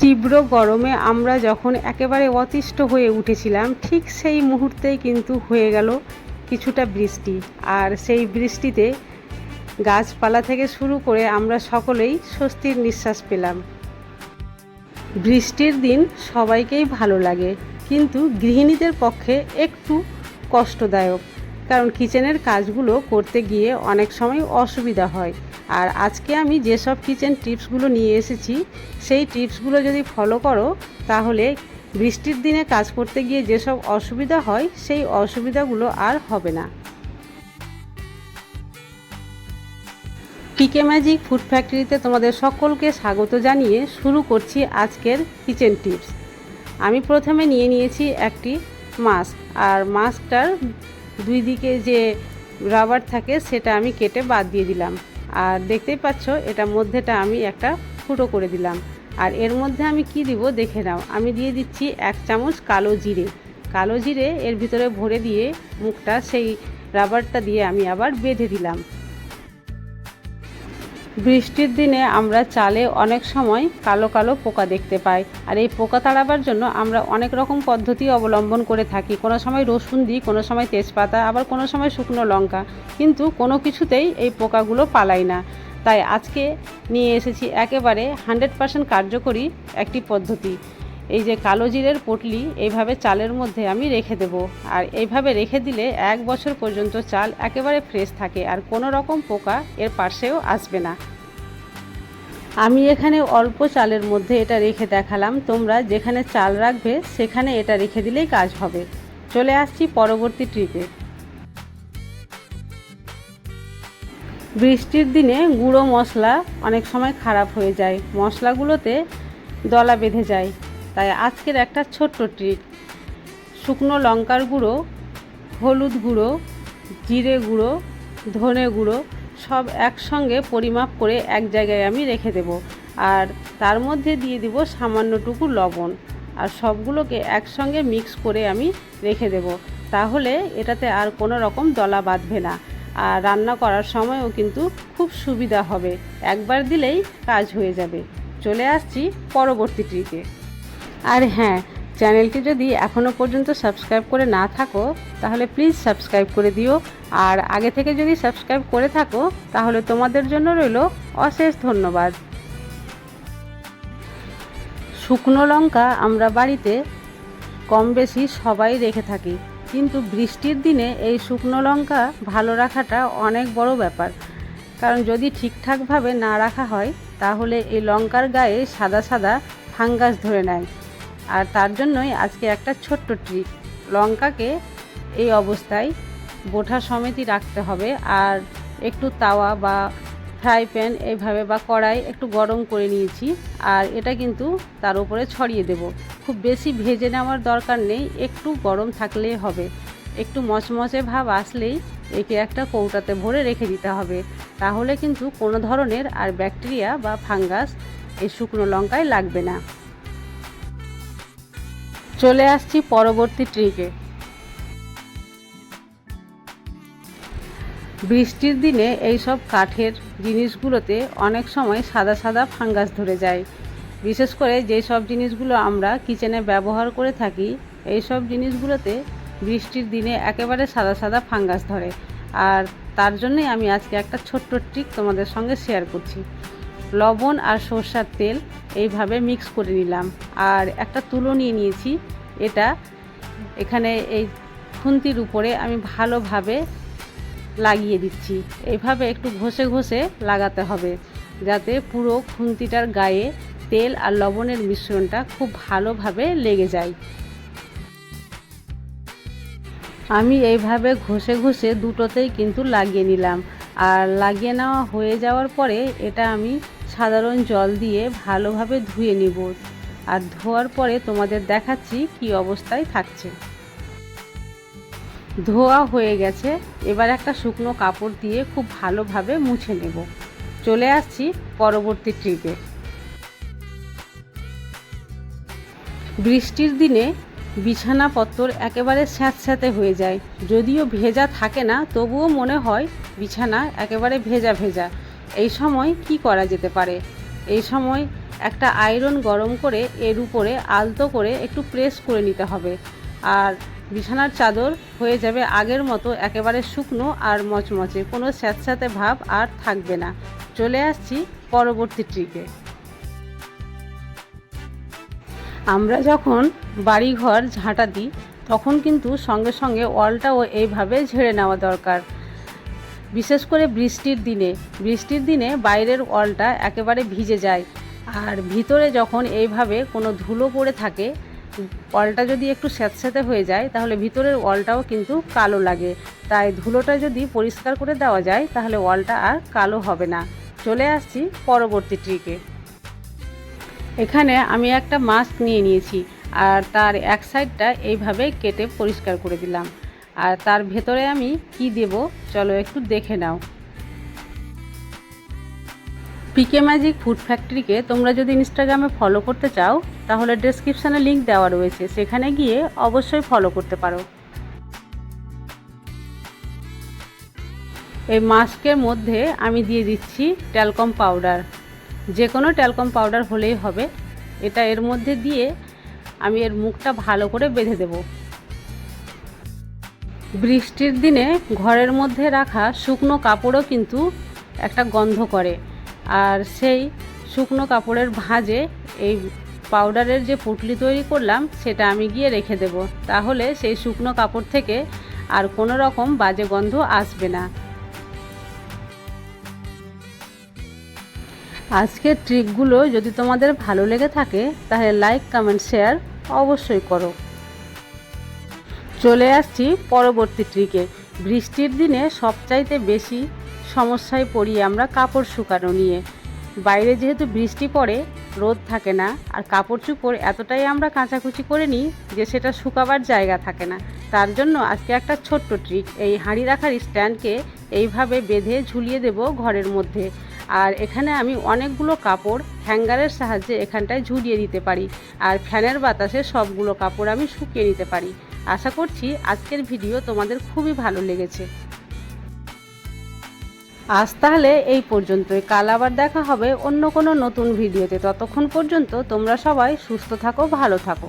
তীব্র গরমে আমরা যখন একেবারে অতিষ্ঠ হয়ে উঠেছিলাম, ঠিক সেই মুহূর্তেই কিন্তু হয়ে গেল কিছুটা বৃষ্টি। আর সেই বৃষ্টিতে গাছপালা থেকে শুরু করে আমরা সকলেই স্বস্তির নিঃশ্বাস পেলাম। বৃষ্টির দিন সবাইকেই ভালো লাগে, কিন্তু গৃহিণীদের পক্ষে একটু কষ্টদায়ক, কারণ কিচেনের কাজগুলো করতে গিয়ে অনেক সময় অসুবিধা হয়। আর আজকে আমি যেসব কিচেন টিপসগুলো নিয়ে এসেছি, সেই টিপসগুলো যদি ফলো করো, তাহলে বৃষ্টির দিনে কাজ করতে গিয়ে যেসব অসুবিধা হয়, সেই অসুবিধাগুলো আর হবে না। পিকে ম্যাজিক ফুড ফ্যাক্টরিতে তোমাদের সকলকে স্বাগত জানিয়ে শুরু করছি আজকের কিচেন টিপস। আমি প্রথমে নিয়ে নিয়েছি একটি মাস্ক, আর মাস্কটার দুই দিকে যে রাবার থাকে, সেটা আমি কেটে বাদ দিয়ে দিলাম। আর দেখতেই পাচ্ছ এটা মধ্যেটা আমি একটা ফুটো করে দিলাম। আর এর মধ্যে আমি কি দিব দেখে নাও। আমি দিয়ে দিচ্ছি এক চামচ কালো জিরে। কালো জিরে এর ভিতরে ভরে দিয়ে মুখটা সেই রাবারটা দিয়ে আমি আবার বেঁধে দিলাম। বৃষ্টির দিনে আমরা চালে অনেক সময় কালো কালো পোকা দেখতে পাই। আর এই পোকা তাড়াবার জন্য আমরা অনেক রকম পদ্ধতি অবলম্বন করে থাকি। কোনো সময় রসুন দিই, কোনো সময় তেজপাতা, আবার কোনো সময় শুকনো লঙ্কা। কিন্তু কোনো কিছুতেই এই পোকাগুলো পালাই না। তাই আজকে নিয়ে এসেছি একেবারে হান্ড্রেড পার্সেন্ট কার্যকরী একটি পদ্ধতি। এই যে কালো জিরের পটলি এইভাবে চালের মধ্যে আমি রেখে দেব। আর এইভাবে রেখে দিলে এক বছর পর্যন্ত চাল একেবারে ফ্রেশ থাকে আর কোনো রকম পোকা এর পাশেও আসবে না। আমি এখানে অল্প চালের মধ্যে এটা রেখে দেখালাম। তোমরা যেখানে চাল রাখবে সেখানে এটা রেখে দিলেই কাজ হবে। চলে আসছি পরবর্তী ট্রিপে। বৃষ্টির দিনে গুঁড়ো মশলা অনেক সময় খারাপ হয়ে যায়। মশলাগুলোতে দলা বেঁধে যায়। তাই আজকের একটা ছোট্ট ট্রিক শুকনো লঙ্কার গুঁড়ো, হলুদ গুঁড়ো, জিরে গুঁড়ো, ধনে গুঁড়ো, সব একসঙ্গে পরিমাপ করে এক জায়গায় আমি রেখে দেব। আর তার মধ্যে দিয়ে দিব সামান্যটুকু লবণ। আর সবগুলোকে একসঙ্গে মিক্স করে আমি রেখে দেব। তাহলে এটাতে আর কোনো রকম দলা বাঁধবে না। আর রান্না করার সময়ও কিন্তু খুব সুবিধা হবে। একবার দিলেই কাজ হয়ে যাবে। চলে আসছি পরবর্তী ট্রিকে আর হ্যাঁ চ্যানেলটি যদি এখনও পর্যন্ত সাবস্ক্রাইব করে না থাকো, তাহলে প্লিজ সাবস্ক্রাইব করে দিও। আর আগে থেকে যদি সাবস্ক্রাইব করে থাকো, তাহলে তোমাদের জন্য রইল অশেষ ধন্যবাদ। শুকনো লঙ্কা আমরা বাড়িতে কম বেশি সবাই রেখে থাকি, কিন্তু বৃষ্টির দিনে এই শুকনো লঙ্কা ভালো রাখাটা অনেক বড় ব্যাপার। কারণ যদি ঠিকঠাকভাবে না রাখা হয়, তাহলে এই লঙ্কার গায়ে সাদা সাদা ফাঙ্গাস ধরে নেয়। আর তার জন্যই আজকে একটা ছোট্ট ট্রিক লঙ্কাকে এই অবস্থায় বোঠা সমেতই রাখতে হবে আর একটু তাওয়া বা ফ্রাই প্যান এইভাবে বা কড়াই একটু গরম করে নিয়েছি আর এটা কিন্তু তার উপরে ছড়িয়ে দেব। খুব বেশি ভেজে নেওয়ার দরকার নেই, একটু গরম থাকলেই হবে। একটু মচমচে ভাব আসলেই একে একটা কৌটাতে ভরে রেখে দিতে হবে। তাহলে কিন্তু কোনো ধরনের আর ব্যাকটেরিয়া বা ফাঙ্গাস এই শুকনো লঙ্কায় লাগবে না। চলে আসছি পরবর্তী ট্রিকে। বৃষ্টির দিনে এই সব কাঠের জিনিসগুলোতে অনেক সময় সাদা সাদা ফাঙ্গাস ধরে যায়। বিশেষ করে যেই সব জিনিসগুলো আমরা কিচেনে ব্যবহার করে থাকি এই সব জিনিসগুলোতে বৃষ্টির দিনে একেবারে সাদা সাদা ফাঙ্গাস ধরে। আর তার জন্যই আমি আজকে একটা ছোট্ট ট্রিক তোমাদের সঙ্গে শেয়ার করছি। লবণ আর সর্ষার তেল এইভাবে মিক্স করে নিলাম। আর একটা তুলো নিয়ে নিয়েছি। এটা এখানে এই খুন্তির উপরে আমি ভালোভাবে লাগিয়ে দিচ্ছি। এইভাবে একটু ঘষে ঘষে লাগাতে হবে, যাতে পুরো খুন্তিটার গায়ে তেল আর লবণের মিশ্রণটা খুব ভালোভাবে লেগে যায়। আমি এইভাবে ঘষে ঘষে দুটোতেই কিন্তু লাগিয়ে নিলাম। আর লাগিয়ে নেওয়া হয়ে যাওয়ার পরে এটা আমি সাধারণ জল দিয়ে ভালোভাবে ধুয়ে নিব আর ধোয়ার পরে তোমাদের দেখাচ্ছি কি অবস্থায় থাকছে। ধোয়া হয়ে গেছে, এবার একটা শুকনো কাপড় দিয়ে খুব ভালোভাবে মুছে নেব। চলে আসছি পরবর্তী ট্রিপে। বৃষ্টির দিনে বিছানাপত্র একেবারে স্যাঁতস্যাঁতে হয়ে যায়, যদিও ভেজা থাকে না, তবুও মনে হয় বিছানা একেবারে ভেজা ভেজা। এই সময় কি করা যেতে পারে? এই সময় একটা আয়রন গরম করে এর উপরে আলতো করে একটু প্রেস করে নিতে হবে। আর বিছানার চাদর হয়ে যাবে আগের মতো একেবারে শুকনো আর মচমচে, কোনো স্যাঁতস্যাঁতে ভাব আর থাকবে না। চলে আসছি পরবর্তী ট্রিকে আমরা যখন বাড়িঘর ঝাঁটা দিই, তখন কিন্তু সঙ্গে সঙ্গে ওয়ালটাও এইভাবে ঝেড়ে নেওয়া দরকার। বিশেষ করে বৃষ্টির দিনে। বৃষ্টির দিনে বাইরের ওয়ালটা একেবারে ভিজে যায়। আর ভিতরে যখন এইভাবে কোনো ধুলো পড়ে থাকে, ওয়ালটা যদি একটু স্যাঁতস্যাঁতে হয়ে যায়, তাহলে ভিতরের ওয়ালটাও কিন্তু কালো লাগে। তাই ধুলোটা যদি পরিষ্কার করে দেওয়া যায়, তাহলে ওয়ালটা আর কালো হবে না। চলে আসছি পরবর্তী ট্রিকে। এখানে আমি একটা মাস্ক নিয়ে নিয়েছি, আর তার এক সাইডটা এইভাবে কেটে পরিষ্কার করে দিলাম। আর তার ভেতরে আমি কি দেব? চলো একটু দেখে নাও। পিকে ম্যাজিক ফুড ফ্যাক্টরিকে তোমরা যদি ইনস্টাগ্রামে ফলো করতে চাও, তাহলে ডেসক্রিপশানে লিঙ্ক দেওয়া রয়েছে। সেখানে গিয়ে অবশ্যই ফলো করতে পারো। এই মাস্কের মধ্যে আমি দিয়ে দিচ্ছি ট্যালকম পাউডার যে কোনো ট্যালকম পাউডার হলেই হবে। এটা এর মধ্যে দিয়ে আমি এর মুখটা ভালো করে বেঁধে দেব। বৃষ্টির দিনে ঘরের মধ্যে রাখা শুকনো কাপড়ও কিন্তু একটা গন্ধ করে। আর সেই শুকনো কাপড়ের ভাঁজে এই পাউডারের যে পুটলি তৈরি করলাম, সেটা আমি গিয়ে রেখে দেব। তাহলে সেই শুকনো কাপড় থেকে আর কোনো রকম বাজে গন্ধ আসবে না। আজকের ট্রিকগুলো যদি তোমাদের ভালো লেগে থাকে, তাহলে লাইক কমেন্ট শেয়ার অবশ্যই করো। চলে আসছি পরবর্তী ট্রিকে। বৃষ্টির দিনে সবচাইতে বেশি সমস্যায় পড়ি আমরা কাপড় শুকানো নিয়ে। বাইরে যেহেতু বৃষ্টি পড়ে, রোদ থাকে না, আর কাপড় চুপড় এতটাই আমরা কাঁচাকুচি করে নিই যে সেটা শুকাবার জায়গা থাকে না। তার জন্য আজকে একটা ছোট্ট ট্রিক, এই হাঁড়ি রাখার স্ট্যান্ডকে এইভাবে বেঁধে ঝুলিয়ে দেব ঘরের মধ্যে। আর এখানে আমি অনেকগুলো কাপড় হ্যাঙ্গারের সাহায্যে এখানটায় ঝুলিয়ে দিতে পারি। আর ফ্যানের বাতাসে সবগুলো কাপড় আমি শুকিয়ে নিতে পারি। আশা করছি আজকের ভিডিও তোমাদের খুবই ভালো লেগেছে। আজ তাহলে এই পর্যন্তই। কাল আবার দেখা হবে অন্য কোনো নতুন ভিডিওতে। ততক্ষণ পর্যন্ত তোমরা সবাই সুস্থ থাকো, ভালো থাকো।